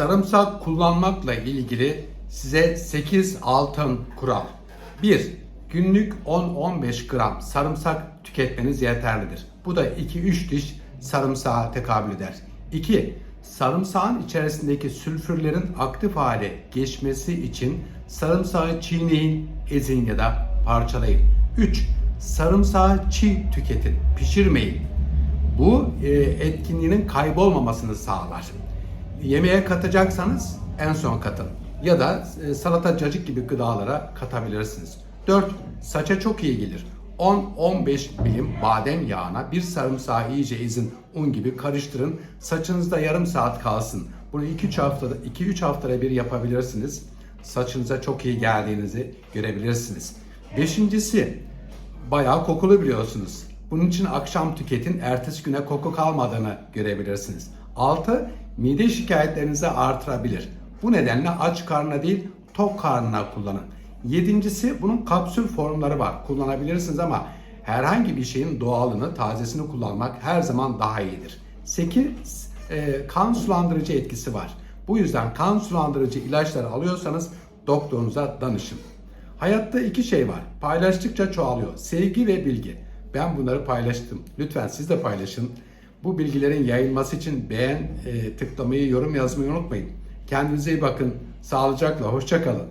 Sarımsak kullanmakla ilgili size 8 altın kural. 1. Günlük 10-15 gram sarımsak tüketmeniz yeterlidir. Bu da 2-3 diş sarımsağa tekabül eder. 2. Sarımsağın içerisindeki sülfürlerin aktif hale geçmesi için sarımsağı çiğneyin, ezin ya da parçalayın. 3. Sarımsağı çiğ tüketin, pişirmeyin. Bu e, etkinliğinin kaybolmamasını sağlar. Yemeğe katacaksanız en son katın. Ya da e, salata cacık gibi gıdalara katabilirsiniz. 4. Saça çok iyi gelir. 10-15 milim badem yağına bir sarımsağı iyice ezin un gibi karıştırın. Saçınızda yarım saat kalsın. Bunu 2-3 haftada 2-3 haftada bir yapabilirsiniz. Saçınıza çok iyi geldiğinizi görebilirsiniz. Beşincisi bayağı kokulu biliyorsunuz. Bunun için akşam tüketin, ertesi güne koku kalmadığını görebilirsiniz. 6. Mide şikayetlerinizi artırabilir. Bu nedenle aç karnına değil, tok karnına kullanın. Yedincisi bunun kapsül formları var. Kullanabilirsiniz ama herhangi bir şeyin doğalını, tazesini kullanmak her zaman daha iyidir. 8. e, kan sulandırıcı etkisi var. Bu yüzden kan sulandırıcı ilaçlar alıyorsanız doktorunuza danışın. Hayatta iki şey var. Paylaştıkça çoğalıyor. Sevgi ve bilgi. Ben bunları paylaştım. Lütfen siz de paylaşın. Bu bilgilerin yayılması için beğen, e, tıklamayı, yorum yazmayı unutmayın. Kendinize iyi bakın. Sağlıcakla, hoşça kalın.